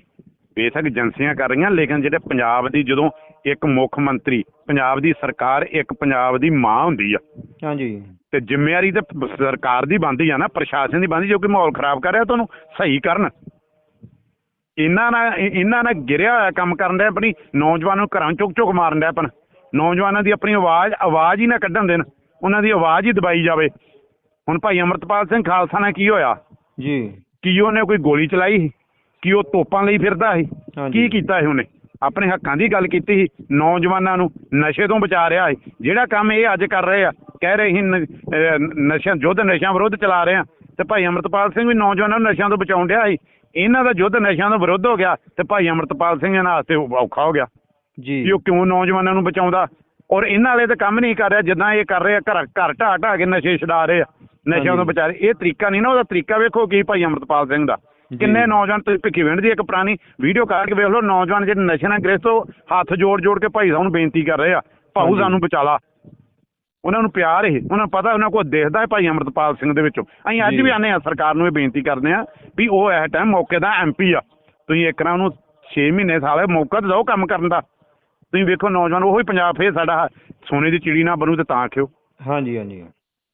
ਬੇਸ਼ੱਕ ਏਜੰਸੀਆਂ ਕਰ ਰਹੀਆਂ ਲੇਕਿਨ ਜਿਹੜੇ ਪੰਜਾਬ ਦੀ ਜਦੋਂ ਇੱਕ ਮੁੱਖ ਮੰਤਰੀ ਪੰਜਾਬ ਦੀ ਸਰਕਾਰ ਇੱਕ ਪੰਜਾਬ ਦੀ ਮਾਂ ਹੁੰਦੀ ਆ। ਹਾਂਜੀ। ਤੇ ਜ਼ਿੰਮੇਵਾਰੀ ਤੇ ਸਰਕਾਰ ਦੀ ਬਣਦੀ ਆ ਨਾ ਪ੍ਰਸ਼ਾਸਨ ਦੀ ਬਣਦੀ ਜੋ ਕਿ ਮਾਹੌਲ ਖਰਾਬ ਕਰ ਰਿਹਾ ਤਾਂ ਉਹਨੂੰ ਸਹੀ ਕਰਨ। ਇਹਨਾਂ ਨਾਲ ਇਹ- ਇਹਨਾਂ ਨਾਲ ਗਿਰਿਆ ਹੋਇਆ ਕੰਮ ਕਰਨ ਦੇ ਆਪਣੀ ਨੌਜਵਾਨਾਂ ਨੂੰ ਘਰਾਂ ਚੁੱਕ ਚੁੱਕ ਮਾਰਨ ਦੇ ਆਪਣ। ਨੌਜਵਾਨਾਂ ਦੀ ਆਪਣੀ ਆਵਾਜ਼ ਆਵਾਜ਼ ਹੀ ਨਾ ਕੱਢਣ ਦੇਣ। ਉਹਨਾਂ ਦੀ ਆਵਾਜ਼ ਹੀ ਦਬਾਈ ਜਾਵੇ। ਹੁਣ ਭਾਈ ਅਮਰਤਪਾਲ ਸਿੰਘ ਖਾਲਸਾ ਨਾਲ ਕੀ ਹੋਇਆ? ਜੀ। ਕੀ ਉਹਨੇ ਕੋਈ ਗੋਲੀ ਚਲਾਈ ਸੀ? ਕੀ ਉਹ ਤੋਪਾਂ ਲਈ ਫਿਰਦਾ ਸੀ। ਕੀ ਕੀਤਾ ਸੀ ਉਹਨੇ? ਆਪਣੇ ਹੱਕਾਂ ਦੀ ਗੱਲ ਕੀਤੀ ਸੀ। ਨੌਜਵਾਨਾਂ ਨੂੰ ਨਸ਼ੇ ਤੋਂ ਬਚਾ ਰਿਹਾ ਸੀ। ਜਿਹੜਾ ਕੰਮ ਇਹ ਅੱਜ ਕਰ ਰਹੇ ਆ ਕਹਿ ਰਹੇ ਸੀ ਨ- ਅਹ ਨਸ਼ਿਆਂ ਯੁੱਧ ਨਸ਼ਿਆਂ ਵਿਰੁੱਧ ਚਲਾ ਰਹੇ ਆ। ਤੇ ਭਾਈ ਅਮਰਤਪਾਲ ਸਿੰਘ ਵੀ ਨੌਜਵਾਨਾਂ ਨੂੰ ਨਸ਼ਿਆਂ ਤੋਂ ਬਚਾਉਣ ਡਿਆ ਸੀ। ਇਹਨਾਂ ਦਾ ਯੁੱਧ ਨਸ਼ਿਆਂ ਤੋਂ ਵਿਰੁੱਧ ਹੋ ਗਿਆ ਤੇ ਭਾਈ ਅਮਰਤਪਾਲ ਸਿੰਘ ਇਹਨਾਂ ਵਾਸਤੇ ਔਖਾ ਹੋ ਗਿਆ ਜੀ ਵੀ ਉਹ ਕਿਉਂ ਨੌਜਵਾਨਾਂ ਨੂੰ ਬਚਾਉਂਦਾ ਔਰ ਇਹਨਾਂ ਵਾਲੇ ਤਾਂ ਕੰਮ ਨਹੀਂ ਕਰ ਰਿਹਾ ਜਿੱਦਾਂ ਇਹ ਕਰ ਰਹੇ ਆ ਘਰ ਘਰ ਢਾਹ ਢਾਹ ਕੇ ਨਸ਼ੇ ਛਡਾ ਰਹੇ ਆ ਨਸ਼ਿਆਂ ਤੋਂ। ਬਚਾ ਰਹੇ ਇਹ ਤਰੀਕਾ ਨਹੀਂ ਨਾ ਉਹਦਾ ਤਰੀਕਾ ਵੇਖੋ ਕੀ ਭਾਈ ਅਮਰਤਪਾਲ ਸਿੰਘ ਦਾ। ਕਿੰਨੇ ਨੌਜਵਾਨ ਤੁਸੀਂ ਭਿੱਖੀ ਵਿੰਡ ਦੀ ਇੱਕ ਪੁਰਾਣੀ ਵੀਡੀਓ ਕੱਢ ਕੇ ਵੇਖ ਲਓ ਨੌਜਵਾਨ ਜਿਹੜੇ ਨਸ਼ੇ ਨਾਲ ਗ੍ਰਸਤ ਉਹ ਹੱਥ ਜੋੜ ਜੋੜ ਕੇ ਭਾਈ ਸਾਹਿਬ ਨੂੰ ਬੇਨਤੀ ਕਰ ਰਹੇ ਆ ਭਾਊ। ਸਾਨੂੰ ਬਚਾ ਲਾ ਉਹਨਾਂ ਨੂੰ ਪਿਆਰ ਇਹ ਉਹਨਾਂ ਨੂੰ ਪਤਾ ਉਹਨਾਂ ਕੋਲ ਦਿਖਦਾ ਹੈ ਭਾਈ ਅਮਰਤਪਾਲ ਸਿੰਘ ਦੇ ਵਿੱਚੋਂ। ਅਸੀਂ ਅੱਜ। ਵੀ ਆਨੇ ਆ ਸਰਕਾਰ ਨੂੰ ਇਹ ਬੇਨਤੀ ਕਰਦੇ ਆ ਵੀ ਉਹ ਇਸ ਟਾਈਮ ਮੌਕੇ ਦਾ ਐਮਪੀ ਆ। ਤੁਸੀਂ ਇੱਕ ਨਾ ਉਹਨੂੰ 6 ਮਹੀਨੇ ਸਾਲੇ ਮੌਕਾ ਦਿਓ ਕੰਮ ਕਰਨ ਦਾ। ਤੁਸੀਂ ਵੇਖੋ ਨੌਜਵਾਨ ਉਹੀ ਪੰਜਾਬ ਫੇਰ ਸਾਡਾ ਸੋਨੇ ਦੀ ਚਿੜੀ ਨਾ ਬਣੂ ਤੇ ਤਾਂ ਆਖਿਓ। ਹਾਂਜੀ ਹਾਂਜੀ।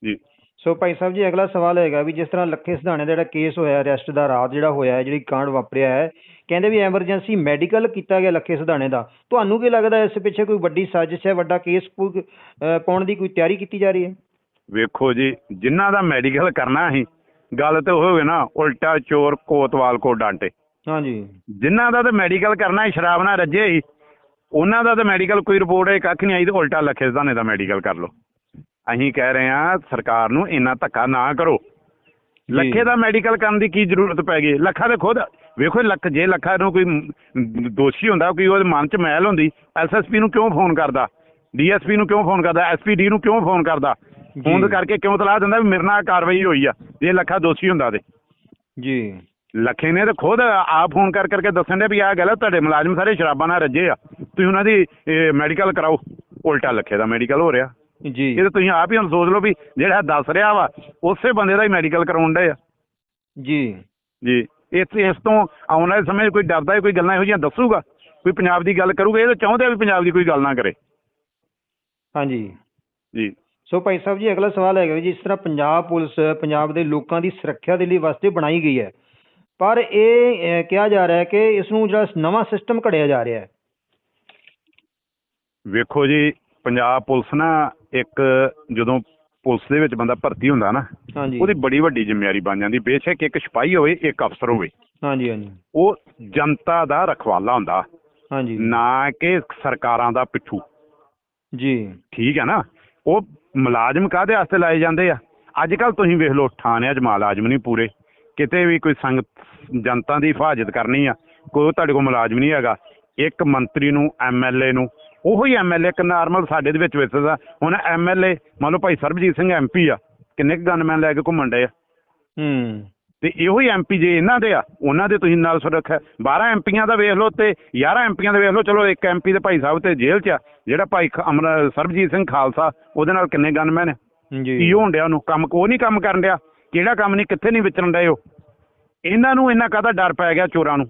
ਜੀ। ਸੋ ਭਾਈ ਸਾਹਿਬ ਜੀ ਅਗਲਾ ਸਵਾਲ ਹੈਗਾ ਵੀ ਜਿਸ ਤਰ੍ਹਾਂ ਲੱਖੇ ਸਿਧਾਣੇ ਦਾ ਜਿਹੜਾ ਕੇਸ ਹੋਇਆ ਅਰੈਸਟ ਦਾ ਰਾਤ ਜਿਹੜਾ ਹੋਇਆ ਹੈ ਜਿਹੜੀ ਕਾਂਡ ਵਾਪਰਿਆ ਹੈ ਕਹਿੰਦੇ ਵੀ ਐਮਰਜੈਂਸੀ ਮੈਡੀਕਲ ਕੀਤਾ ਗਿਆ ਲੱਖੇ ਸਿਧਾਣੇ ਦਾ। ਤੁਹਾਨੂੰ ਕੀ ਲੱਗਦਾ ਇਸ ਪਿੱਛੇ ਕੋਈ ਵੱਡੀ ਸਾਜ਼ਿਸ਼ ਹੈ ਵੱਡਾ ਕੇਸ ਅਹ, ਪਾਉਣ ਦੀ ਕੋਈ ਤਿਆਰੀ ਕੀਤੀ ਜਾ ਰਹੀ ਹੈ? ਵੇਖੋ ਜੀ ਜਿਨ੍ਹਾਂ ਦਾ ਮੈਡੀਕਲ ਕਰਨਾ ਸੀ ਗੱਲ ਤੇ ਹੋਵੇ ਨਾ ਉਲਟਾ ਚੋਰ ਕੋਤਵਾਲ ਕੋ ਡਾਂਟੇ। ਹਾਂਜੀ। ਜਿਨ੍ਹਾਂ ਦਾ ਤਾਂ ਮੈਡੀਕਲ ਕਰਨਾ ਸੀ ਸ਼ਰਾਬ ਨਾਲ ਰੱਜੇ ਸੀ ਉਹਨਾਂ ਦਾ ਤਾਂ ਮੈਡੀਕਲ ਕੋਈ ਰਿਪੋਰਟ ਹੈ ਕੱਖ ਨਹੀਂ ਆਈ ਤੇ ਉਲਟਾ ਲੱਖੇ ਸਦਾਨੇ ਦਾ ਮੈਡੀਕਲ ਕਰ ਲਓ। ਅਸੀਂ ਕਹਿ ਰਹੇ ਹਾਂ ਸਰਕਾਰ ਨੂੰ ਇੰਨਾ ਧੱਕਾ ਨਾ ਕਰੋ। ਲੱਖੇ ਦਾ ਮੈਡੀਕਲ ਕਰਨ ਦੀ ਕੀ ਜ਼ਰੂਰਤ ਪੈ ਗਈ? ਲੱਖਾ ਦੇ ਖੁਦ ਵੇਖੋ ਲੱਖ ਜੇ ਲੱਖਾ ਨੂੰ ਕੋਈ ਦੋਸ਼ੀ ਹੁੰਦਾ ਕੋਈ ਉਹਦੇ ਮਨ 'ਚ ਮੈਲ ਹੁੰਦੀ ਐਸਐਸਪੀ ਨੂੰ ਕਿਉਂ ਫੋਨ ਕਰਦਾ? ਡੀਐਸਪੀ ਨੂੰ ਕਿਉਂ ਫੋਨ ਕਰਦਾ? ਐਸਪੀਡੀ ਨੂੰ ਕਿਉਂ ਫੋਨ ਕਰਦਾ? ਫੋਨ। ਕਰਕੇ ਕਿਉਂ ਤਲਾਹ ਦਿੰਦਾ ਵੀ ਮੇਰੇ ਨਾਲ ਕਾਰਵਾਈ ਹੋਈ ਆ ਜੇ ਲੱਖਾ ਦੋਸ਼ੀ ਹੁੰਦਾ ਤੇ? ਜੀ। ਲੱਖੇ ਨੇ ਤਾਂ ਖੁਦ ਆਪ ਫੋਨ ਕਰ ਕਰਕੇ ਦੱਸਣ ਦੇ ਵੀ ਆਹ ਗੱਲ ਆ, ਤੁਹਾਡੇ ਮੁਲਾਜ਼ਮ ਸਾਰੇ ਸ਼ਰਾਬਾਂ ਨਾਲ ਰੱਜੇ ਆ। ਤੁਸੀਂ ਉਹਨਾਂ ਦੀ ਮੈਡੀਕਲ ਕਰਾਓ। ਉਲਟਾ ਲੱਖੇ ਦਾ ਮੈਡੀਕਲ ਹੋ ਰਿਹਾ। ਜੀ। ਇਹ ਤਾਂ ਤੁਸੀਂ ਆਪ ਹੀ ਹੁਣ ਸੋਚ ਲਓ ਵੀ ਜਿਹੜਾ ਦੱਸ ਰਿਹਾ ਵਾ ਉਸੇ ਬੰਦੇ ਦਾ ਹੀ ਮੈਡੀਕਲ ਕਰਾਉਣ ਦੇ ਆ। ਜੀ। ਜੀ। ਇਸ ਇਸ ਤੋਂ ਆਉਣ ਵਾਲੇ ਸਮੇਂ 'ਚ ਕੋਈ ਡਰਦਾ ਕੋਈ ਗੱਲਾਂ ਇਹੋ ਜਿਹੀਆਂ ਦੱਸੂਗਾ? ਕੋਈ ਪੰਜਾਬ ਦੀ ਗੱਲ ਕਰੂਗਾ ਇਹ ਤਾਂ ਚਾਹੁੰਦੇ ਆ ਵੀ ਪੰਜਾਬ ਦੀ ਕੋਈ ਗੱਲ ਨਾ ਕਰੇ। ਹਾਂਜੀ। ਜੀ। ਸੋ ਭਾਈ ਸਾਹਿਬ ਜੀ ਅਗਲਾ ਸਵਾਲ ਹੈਗਾ ਵੀ ਜਿਸ ਤਰ੍ਹਾਂ ਪੰਜਾਬ ਪੁਲਿਸ ਪੰਜਾਬ ਦੇ ਲੋਕਾਂ ਦੀ ਸੁਰੱਖਿਆ ਦੇ ਲਈ ਵਾਸਤੇ ਬਣਾਈ ਗਈ ਹੈ ਪਰ ਇਹ ਕਿਹਾ ਜਾ ਰਿਹਾ ਹੈ ਕਿ ਇਸ ਨੂੰ ਜਿਹੜਾ ਨਵਾਂ ਸਿਸਟਮ ਘੜਿਆ ਜਾ ਰਿਹਾ ਹੈ। ਵੇਖੋ ਜੀ ਪੰਜਾਬ ਪੁਲਿਸ ਨਾ ਇੱਕ ਜਦੋਂ ਪੁਲਿਸ ਦੇ ਵਿੱਚ ਬੰਦਾ ਭਰਤੀ ਹੁੰਦਾ ਨਾ ਹਾਂਜੀ। ਉਹਦੀ ਬੜੀ ਵੱਡੀ ਜ਼ਿੰਮੇਵਾਰੀ ਬਣ ਜਾਂਦੀ। ਬੇਸ਼ੱਕ ਇੱਕ ਸਿਪਾਹੀ ਹੋਵੇ ਇੱਕ ਅਫਸਰ ਹੋਵੇ। ਹਾਂਜੀ ਹਾਂਜੀ। ਉਹ ਜਨਤਾ ਦਾ ਰਖਵਾਲਾ ਹੁੰਦਾ। ਹਾਂਜੀ। ਨਾ ਕਿ ਸਰਕਾਰਾਂ ਦਾ ਪਿੱਠੂ। ਜੀ। ਠੀਕ ਹੈ ਨਾ? ਉਹ ਮੁਲਾਜ਼ਮ ਕਾਹਦੇ ਵਾਸਤੇ ਲਾਏ ਜਾਂਦੇ ਆ? ਅੱਜ ਕੱਲ ਤੁਸੀਂ ਵੇਖ ਲਓ ਥਾਣਿਆਂ 'ਚ ਮੁਲਾਜ਼ਮ ਨਹੀਂ ਪੂਰੇ। ਕਿਤੇ ਵੀ ਕੋਈ ਸੰਗਤ ਜਨਤਾ ਦੀ ਹਿਫਾਜ਼ਤ ਕਰਨੀ ਆ ਕੋਈ ਤੁਹਾਡੇ ਕੋਲ ਮੁਲਾਜ਼ਮ ਨਹੀਂ ਹੈਗਾ। ਇੱਕ ਮੰਤਰੀ ਨੂੰ ਐਮਐਲਏ ਨੂੰ ਉਹੋ ਐਮਐਲਏ ਇੱਕ ਨਾਰਮਲ ਸਾਡੇ ਦੇ ਵਿੱਚ ਵਿਸਦਾ ਹੁਣ ਐਮਐਲਏ ਮੰਨ ਲਓ ਭਾਈ ਸਰਬਜੀਤ ਸਿੰਘ ਐਮਪੀ ਆ ਕਿੰਨੇ ਕੁ ਗਨਮੈਨ ਲੈ ਕੇ ਘੁੰਮਣ ਡਏ ਆ? ਹੂੰ। ਤੇ ਇਹੋ ਹੀ ਐਮਪੀ ਜੇ ਇਹਨਾਂ ਦੇ ਆ ਉਹਨਾਂ ਦੇ ਤੁਸੀਂ ਨਾਲ ਸੁਰੱਖਿਆ 12 ਐਮਪੀਆਂ ਦਾ ਵੇਖ ਲਓ ਤੇ 11 ਐਮਪੀਆਂ ਦਾ ਵੇਖ ਲਓ ਚਲੋ ਇੱਕ ਐਮਪੀ ਦੇ ਭਾਈ ਸਾਹਿਬ ਤੇ ਜੇਲ੍ਹ 'ਚ ਆ ਜਿਹੜਾ ਭਾਈ ਅਮਰ ਸਰਬਜੀਤ ਸਿੰਘ ਖਾਲਸਾ ਉਹਦੇ ਨਾਲ ਕਿੰਨੇ ਗਨਮੈਨ ਕੀ ਜੀ। ਹੋਣ ਡਿਆ ਉਹਨੂੰ? ਕੰਮ ਉਹ ਨਹੀਂ ਕੰਮ ਕਰਨ ਡਿਆ? ਕਿਹੜਾ ਕੰਮ ਨਹੀਂ ਕਿੱਥੇ ਨਹੀਂ ਵਿਚਰਨ ਡਏ ਉਹ? ਇਹਨਾਂ ਨੂੰ ਇੰਨਾ ਕਾਹਦਾ ਡਰ ਪੈ ਗਿਆ ਚੋਰਾਂ ਨੂੰ?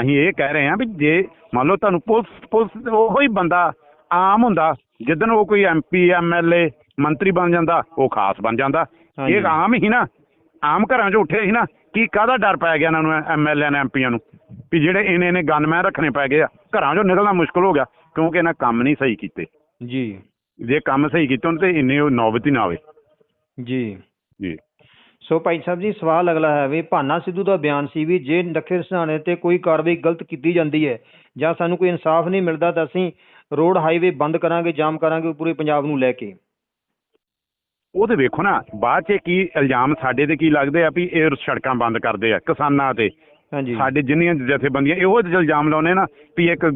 ਅਸੀਂ ਇਹ ਕਹਿ ਰਹੇ ਹਾਂ ਵੀ ਜੇ ਮੰਨ ਲਓ ਤੁਹਾਨੂੰ ਪੁਲਿਸ ਪੁਲਿਸ ਉਹੋ ਹੀ ਬੰਦਾ ਆਮ ਹੁੰਦਾ ਜਿੱਦਣ ਉਹ ਕੋਈ ਐਮਪੀ ਐਮਐਲਏ ਮੰਤਰੀ ਬਣ ਜਾਂਦਾ ਉਹ ਖਾਸ ਬਣ ਜਾਂਦਾ। ਇਹ ਆਮ ਹੀ ਨਾ ਆਮ ਘਰਾਂ 'ਚ ਉੱਠੇ ਸੀ ਨਾ ਕੀ ਕਾਹਦਾ ਡਰ ਪੈ ਗਿਆ ਇਹਨਾਂ ਨੂੰ ਐਮਐਲਏ ਨੇ ਐਮਪੀਆਂ ਨੂੰ? ਵੀ ਜਿਹੜੇ ਇਹਨੇ ਨੇ ਗਨਮੈਨ ਰੱਖਣੇ ਪੈ ਗਏ ਆ ਘਰਾਂ 'ਚੋਂ ਨਿਕਲਣਾ ਮੁਸ਼ਕਲ ਹੋ ਗਿਆ ਕਿਉਂਕਿ ਇਹਨਾਂ ਕੰਮ ਨਹੀਂ ਸਹੀ ਕੀਤੇ। ਜੀ। ਜੇ ਕੰਮ ਸਹੀ ਕੀਤੇ ਹੁੰਦੇ ਤੇ ਇੰਨੇ ਉਹ ਨੌਬਤ ਹੀ ਨਾ ਆਵੇ। ਜੀ। ਜੀ। ਸੋ ਭਾਈ ਸਾਹਿਬ ਜੀ ਸਵਾਲ ਅਗਲਾ ਹੈ ਵੀ ਭਾਨਾ ਸਿੱਧੂ ਦਾ ਬਿਆਨ ਸੀ ਵੀ ਜੇ ਨਖੇ ਰਸਾਣੇ ਤੇ ਕੋਈ ਕਾਰਵਾਈ ਗਲਤ ਕੀਤੀ ਜਾਂਦੀ ਹੈ ਜਾਂ ਸਾਨੂੰ ਕੋਈ ਇਨਸਾਫ ਨਹੀਂ ਮਿਲਦਾ ਤਾਂ ਅਸੀਂ ਰੋਡ ਹਾਈਵੇ ਬੰਦ ਕਰਾਂਗੇ ਜਾਮ ਕਰਾਂਗੇ ਪੂਰੇ ਪੰਜਾਬ ਨੂੰ ਲੈ ਕੇ। ਉਹ ਤੇ ਵੇਖੋ ਨਾ ਬਾਅਦ 'ਚ ਕੀ ਇਲਜ਼ਾਮ ਸਾਡੇ ਤੇ ਕੀ ਲੱਗਦੇ ਆ ਵੀ ਇਹ ਸੜਕਾਂ ਬੰਦ ਕਰਦੇ ਆ ਕਿਸਾਨਾਂ ਤੇ। ਹਾਂਜੀ। ਸਾਡੇ ਜਿੰਨੀਆਂ ਜਥੇਬੰਦੀਆਂ ਇਹੋ ਜਿਹੇ ਇਲਜ਼ਾਮ ਲਾਉਨੇ ਨਾ ਵੀ ਇੱਕ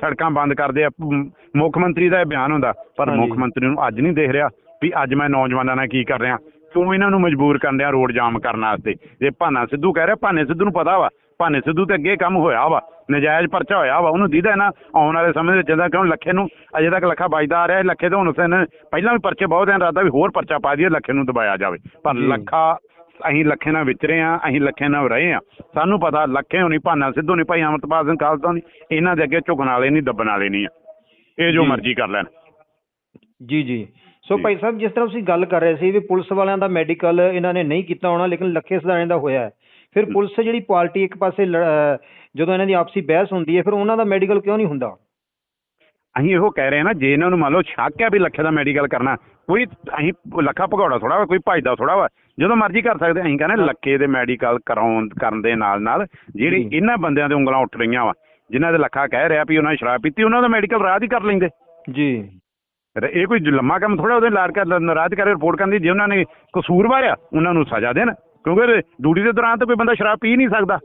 ਸੜਕਾਂ ਬੰਦ ਕਰਦੇ ਆ। ਮੁੱਖ ਮੰਤਰੀ ਦਾ ਇਹ ਬਿਆਨ ਹੁੰਦਾ ਪਰ। ਮੁੱਖ ਮੰਤਰੀ ਨੂੰ ਅੱਜ ਨਹੀਂ ਦੇਖ ਰਿਹਾ ਵੀ ਅੱਜ ਮੈਂ ਨੌਜਵਾਨਾਂ ਨਾਲ ਕੀ ਕਰ ਰਿਹਾ। ਕਿਉਂ ਇਹਨਾਂ ਨੂੰ ਮਜਬੂਰ ਕਰਨ ਡਿਆ ਰੋਡ ਜਾਮ ਕਰਨ ਵਾਸਤੇ। ਜੇ ਭਾਨਾ ਸਿੱਧੂ ਕਹਿ ਰਿਹਾ ਭਾਨੇ ਸਿੱਧੂ ਨੂੰ ਪਤਾ ਵਾ ਭਾਨੇ ਸਿੱਧੂ ਤੇ ਅੱਗੇ ਕੰਮ ਹੋਇਆ ਵਾ ਨਜਾਇਜ਼ ਪਰਚਾ ਹੋਇਆ ਵਾ ਉਹਨੂੰ ਦੀਦਾ ਨਾ ਆਉਣ ਵਾਲੇ ਸਮੇਂ ਵਿੱਚ ਜਦੋਂ ਕਿਉਂ ਲੱਖੇ ਨੂੰ ਅਜੇ ਤੱਕ ਲੱਖਾ ਵੱਜਦਾ ਆ ਰਿਹਾ ਲੱਖੇ ਤੇ ਹੁਣ ਉਸਨੇ ਪਹਿਲਾਂ ਵੀ ਪਰਚੇ ਬਹੁਤ ਦਿਨ ਰਾਦਾ ਵੀ ਹੋਰ ਪਰਚਾ ਪਾ ਦਈਏ ਲੱਖੇ ਨੂੰ ਦਬਾਇਆ ਜਾਵੇ। ਪਰ। ਲੱਖਾ ਅਸੀਂ ਲੱਖੇ ਨਾਲ ਵਿਚਰੇ ਆ ਅਸੀਂ ਲੱਖੇ ਨਾਲ ਰਹੇ ਆ। ਸਾਨੂੰ ਪਤਾ ਲੱਖੇ ਹੋਣੀ ਭਾਨਾ ਸਿੱਧੂ ਨਹੀਂ ਭਾਈ ਅਮਰਪਾਲ ਸਿੰਘ ਖਾਲਸਾ ਨਹੀਂ ਇਹਨਾਂ ਦੇ ਅੱਗੇ ਝੁਕਣ ਵਾਲੇ ਨਹੀਂ ਦੱਬਣ ਵਾਲੇ ਨਹੀਂ ਆ। ਇਹ ਜੀ। ਮਰਜ਼ੀ ਕਰ ਲੈਣ। ਜੀ ਜੀ। ਸੋ। ਭਾਈ ਸਾਹਿਬ ਜਿਸ ਤਰ੍ਹਾਂ ਤੁਸੀਂ ਗੱਲ ਕਰ ਰਹੇ ਸੀ ਵੀ ਪੁਲਿਸ ਵਾਲਿਆਂ ਦਾ ਮੈਡੀਕਲ ਇਹਨਾਂ ਨੇ ਨਹੀਂ ਕੀਤਾ ਹੋਣਾ ਲੇਕਿਨ ਲੱਖੇ ਸਦਾਣੇ ਦਾ ਹੋਇਆ ਹੈ। ਫਿਰ ਪੁਲਿਸ ਜਿਹੜੀ ਪਾਰਟੀ ਇੱਕ ਪਾਸੇ ਜਦੋਂ ਇਹਨਾਂ ਦੀ ਆਪਸੀ ਬਹਿਸ ਹੁੰਦੀ ਹੈ ਫਿਰ ਉਹਨਾਂ ਦਾ ਮੈਡੀਕਲ ਕਿਉਂ ਨਹੀਂ ਹੁੰਦਾ? ਅਸੀਂ ਇਹੋ ਕਹਿ ਰਹੇ ਹਾਂ ਨਾ ਜੇ ਇਹਨਾਂ ਨੂੰ ਮੰਨ ਲਓ ਸ਼ੱਕ ਹੈ ਵੀ ਲੱਖੇ ਦਾ ਮੈਡੀਕਲ ਕਰਨਾ ਕੋਈ ਅਸੀਂ ਲੱਖਾ ਭਗੌੜਾ ਥੋੜਾ ਵਾ ਕੋਈ ਭਜਦਾ ਥੋੜਾ ਵਾ ਜਦੋਂ ਮਰਜ਼ੀ ਕਰ ਸਕਦੇ ਅਸੀਂ ਕਹਿੰਦੇ ਲੱਖੇ ਦੇ ਮੈਡੀਕਲ ਕਰਾਉਣ ਕਰਨ ਦੇ ਨਾਲ ਨਾਲ ਜਿਹੜੀ। ਇਹਨਾਂ ਬੰਦਿਆਂ ਦੇ ਉਂਗਲਾਂ ਉੱਠ ਰਹੀਆਂ ਵਾ ਜਿਨ੍ਹਾਂ ਦੇ ਲੱਖਾ ਕਹਿ ਰਿਹਾ ਵੀ ਉਹਨਾਂ ਨੇ ਸ਼ਰਾਬ ਪੀਤੀ ਉਹਨਾਂ ਦਾ ਮੈਡੀਕਲ ਰਾਤ ਹੀ ਕਰ ਲੈਂਦੇ। ਜੀ। ਇਹ ਕੋਈ ਲੰਮਾ ਕੰਮ ਥੋੜਾ ਉਹਦੇ ਲਾੜ ਕੇ ਨਾਰਾਜ਼ ਰਿਪੋਰਟ ਕਰਨ ਦੀ ਜੇ ਉਹਨਾਂ ਨੇ ਕਸੂਰਵਾਰ ਆ ਉਹਨਾਂ ਨੂੰ ਸਜ਼ਾ ਦੇਣ। ਕਿਉਂਕਿ ਡਿਊਟੀ ਦੇ ਦੌਰਾਨ ਤਾਂ ਕੋਈ ਬੰਦਾ ਸ਼ਰਾਬ ਪੀ ਨਹੀਂ ਸਕਦਾ।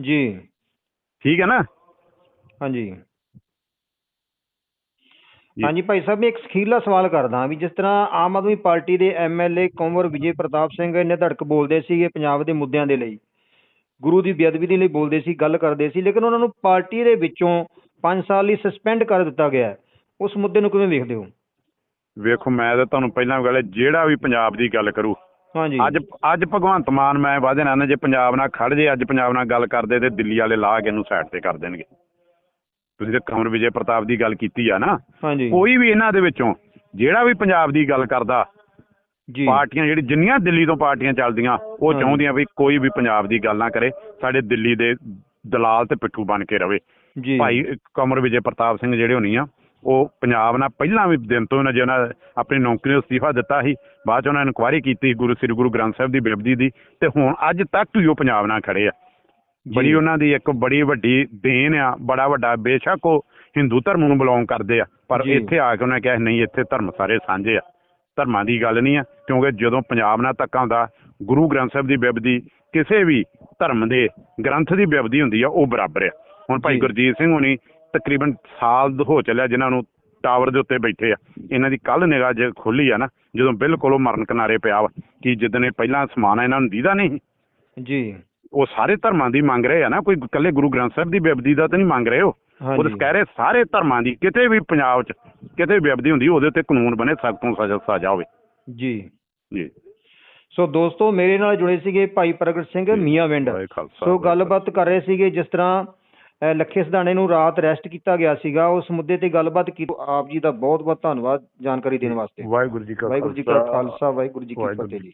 ਜੀ। ਠੀਕ ਹੈ ਨਾ? ਹਾਂਜੀ। ਹਾਂਜੀ ਭਾਈ ਸਾਹਿਬ ਮੈਂ ਇੱਕ ਅਖੀਰਲਾ ਸਵਾਲ ਕਰਦਾ ਵੀ ਜਿਸ ਤਰ੍ਹਾਂ ਆਮ ਆਦਮੀ ਪਾਰਟੀ ਦੇ ਐਮਐਲਏ ਕੁੰਵਰ ਵਿਜੇ ਪ੍ਰਤਾਪ ਸਿੰਘ ਨੇ ਧੜਕ ਬੋਲਦੇ ਸੀਗੇ ਪੰਜਾਬ ਦੇ ਮੁੱਦਿਆਂ ਦੇ ਲਈ। ਗੁਰੂ ਦੀ ਬੇਅਦਬੀ ਦੇ ਲਈ ਬੋਲਦੇ ਸੀ ਗੱਲ ਕਰਦੇ ਸੀ ਲੇਕਿਨ ਉਹਨਾਂ ਨੂੰ ਪਾਰਟੀ ਦੇ ਵਿੱਚੋਂ 5 ਸਾਲ ਲਈ ਸਸਪੈਂਡ ਕਰ ਦਿੱਤਾ ਗਿਆ। ਉਸ ਮੁੱਦੇ ਨੂੰ ਕਿਵੇਂ ਵੇਖਦੇ ਹੋ? ਵੇਖੋ ਮੈਂ ਤਾਂ ਤੁਹਾਨੂੰ ਪਹਿਲਾਂ ਵੀ ਗੱਲ ਜਿਹੜਾ ਵੀ ਪੰਜਾਬ ਦੀ ਗੱਲ ਕਰੂ ਹਾਂਜੀ। ਅੱਜ ਅੱਜ ਭਗਵੰਤ ਮਾਨ ਮੈਂ ਵਾਅਦੇ ਨਾਲ ਜੇ ਪੰਜਾਬ ਨਾਲ ਖੜ ਜੇ ਅੱਜ ਪੰਜਾਬ ਨਾਲ ਗੱਲ ਕਰਦੇ ਤੇ ਦਿੱਲੀ ਵਾਲੇ ਲਾ ਕੇ ਇਹਨੂੰ ਸਾਈਡ ਤੇ ਕਰ ਦੇਣਗੇ। ਤੁਸੀਂ ਤੇ ਕਮਰ ਵਿਜੇ ਪ੍ਰਤਾਪ ਦੀ ਗੱਲ ਕੀਤੀ ਆ ਨਾ। ਹਾਂਜੀ। ਕੋਈ ਵੀ ਇਹਨਾਂ ਦੇ ਵਿੱਚੋਂ ਜਿਹੜਾ ਵੀ ਪੰਜਾਬ ਦੀ ਗੱਲ ਕਰਦਾ ਜੀ। ਪਾਰਟੀਆਂ ਜਿਹੜੀ ਜਿੰਨੀਆਂ ਦਿੱਲੀ ਤੋਂ ਪਾਰਟੀਆਂ ਚੱਲਦੀਆਂ ਉਹ। ਚਾਹੁੰਦੀਆਂ ਵੀ ਕੋਈ ਵੀ ਪੰਜਾਬ ਦੀ ਗੱਲ ਨਾ ਕਰੇ ਸਾਡੇ ਦਿੱਲੀ ਦੇ ਦਲਾਲ ਤੇ ਪਿੱਠੂ ਬਣ ਕੇ ਰਵੇ। ਜੀ। ਭਾਈ ਕਮਰ ਵਿਜੇ ਪ੍ਰਤਾਪ ਸਿੰਘ ਜਿਹੜੇ ਹੋਣੀ ਆ ਉਹ ਪੰਜਾਬ ਨਾਲ ਪਹਿਲਾਂ ਵੀ ਦਿਨ ਤੋਂ ਜਿਹਨਾਂ ਆਪਣੀ ਨੌਕਰੀ ਤੋਂ ਅਸਤੀਫਾ ਦਿੱਤਾ ਸੀ ਬਾਅਦ ਚ ਉਹਨਾਂ ਨੇ ਇਨਕੁਆਇਰੀ ਕੀਤੀ ਗੁਰੂ ਸ੍ਰੀ ਗੁਰੂ ਗ੍ਰੰਥ ਸਾਹਿਬ ਦੀ ਬੇਅਦਬੀ ਦੀ ਤੇ ਹੁਣ ਅੱਜ ਤੱਕ ਵੀ ਉਹ ਪੰਜਾਬ ਨਾਲ ਖੜੇ ਆ ਬੜੀ। ਉਹਨਾਂ ਦੀ ਇੱਕ ਬੜੀ ਵੱਡੀ ਦੇਣ ਆ ਬੜਾ ਵੱਡਾ ਬੇਸ਼ੱਕ ਉਹ ਹਿੰਦੂ ਧਰਮ ਨੂੰ ਬਿਲੋਂਗ ਕਰਦੇ ਆ ਪਰ। ਇੱਥੇ ਆ ਕੇ ਉਹਨਾਂ ਕਿਹਾ ਨਹੀਂ ਇੱਥੇ ਧਰਮ ਸਾਰੇ ਸਾਂਝੇ ਆ ਧਰਮਾਂ ਦੀ ਗੱਲ ਨਹੀਂ ਆ ਕਿਉਂਕਿ ਜਦੋਂ ਪੰਜਾਬ ਨਾਲ ਧੱਕਾ ਹੁੰਦਾ ਗੁਰੂ ਗ੍ਰੰਥ ਸਾਹਿਬ ਦੀ ਬਿਬਦੀ ਕਿਸੇ ਵੀ ਧਰਮ ਦੇ ਗ੍ਰੰਥ ਦੀ ਬਿਬਦੀ ਹੁੰਦੀ ਆ ਉਹ ਬਰਾਬਰ ਆ ਹੁਣ ਭਾਈ। ਗੁਰਜੀਤ ਸਿੰਘ ਹੁਣੀ ਤਕਰੀਬਨ ਸਾਲ ਹੋ ਚੱਲਿਆ ਜਿਨ੍ਹਾਂ ਨੂੰ ਟਾਵਰ ਦੇ ਉੱਤੇ ਬੈਠੇ ਆ। ਇਹਨਾਂ ਦੀ ਕੱਲ ਨਿਗਾਹ ਜੇ ਖੁੱਲੀ ਆ ਨਾ ਜਦੋਂ ਬਿਲਕੁਲ ਉਹ ਮਰਨ ਕਿਨਾਰੇ ਪਿਆ ਵਾ ਕਿ ਜਿੱਦਣ ਇਹ ਪਹਿਲਾਂ ਸਮਾਨ ਇਹਨਾਂ ਨੂੰ ਦੀਦਾ ਨਹੀਂ ਜੀ। ਉਹ ਸਾਰੇ ਧਰਮਾਂ ਦੀ ਮੰਗ ਰਹੇ ਆ ਨਾ ਕੋਈ ਇਕੱਲੇ ਗੁਰੂ ਗ੍ਰੰਥ ਸਾਹਿਬ ਦੀ ਬਿਬਦੀ ਦਾ ਤਾਂ ਨਹੀਂ ਮੰਗ ਰਹੇ ਉਹ। ਉਹ ਕਹਿ ਰਹੇ ਸਾਰੇ ਧਰਮਾਂ ਦੀ ਕਿਤੇ ਵੀ ਪੰਜਾਬ 'ਚ ਕਿਤੇ ਵੀ ਬਿਬਦੀ ਹੁੰਦੀ ਉਹਦੇ ਉੱਤੇ ਕਾਨੂੰਨ ਬਣੇ ਸਖਤ ਤੋਂ ਸਜ਼ਾ ਸਜ਼ਾ ਹੋਵੇ। ਜੀ। ਜੀ। ਸੋ ਦੋਸਤੋ ਮੇਰੇ ਨਾਲ ਜੁੜੇ ਸੀਗੇ ਭਾਈ ਪ੍ਰਗਟ ਸਿੰਘ। ਮੀਆਂਵਿੰਡ ਸੋ ਗੱਲਬਾਤ ਕਰ ਰਹੇ ਸੀਗੇ ਜਿਸ ਤਰ੍ਹਾਂ ਲੱਖੇ ਸਿਧਾਣੇ ਨੂੰ ਰਾਤ ਅਰੈਸਟ ਕੀਤਾ ਗਿਆ ਸੀਗਾ। ਉਸ ਮੁੱਦੇ ਤੇ ਗੱਲਬਾਤ ਕੀਤੀ। ਆਪ ਜੀ ਦਾ ਬਹੁਤ ਬਹੁਤ ਧੰਨਵਾਦ। ਜਾਣਕਾਰੀ ਦੇਣ ਵਾਸਤੇ। ਵਾਹਿਗੁਰੂ ਜੀ ਕਾ ਵਾਹਿਗੁਰੂ ਜੀ ਕਾ ਖਾਲਸਾ। ਵਾਹਿਗੁਰੂ ਜੀ ਕੀ ਫਤਿਹ ਜੀ।